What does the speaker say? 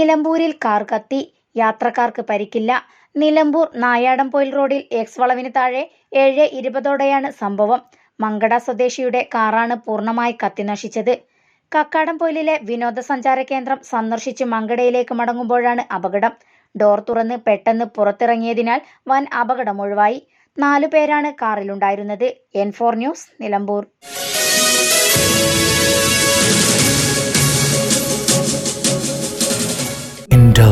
നിലമ്പൂരിൽ കാർ കത്തി. യാത്രക്കാർക്ക് പരിക്കില്ല. നിലമ്പൂർ നായാടംപൊയിൽ റോഡിൽ എക്സ് വളവിന് താഴെ ഏഴ് ഇരുപതോടെയാണ് സംഭവം. മങ്കട സ്വദേശിയുടെ കാറാണ് പൂർണമായി കത്തിനശിച്ചത് കക്കാടംപൊയിലിലെ വിനോദസഞ്ചാര കേന്ദ്രം സന്ദർശിച്ച് മങ്കടയിലേക്ക് മടങ്ങുമ്പോഴാണ് അപകടം. ഡോർ തുറന്ന് പെട്ടെന്ന് പുറത്തിറങ്ങിയതിനാൽ വൻ അപകടം ഒഴിവായി. നാലു പേരാണ് കാറിലുണ്ടായിരുന്നത്. N four news Nilambur.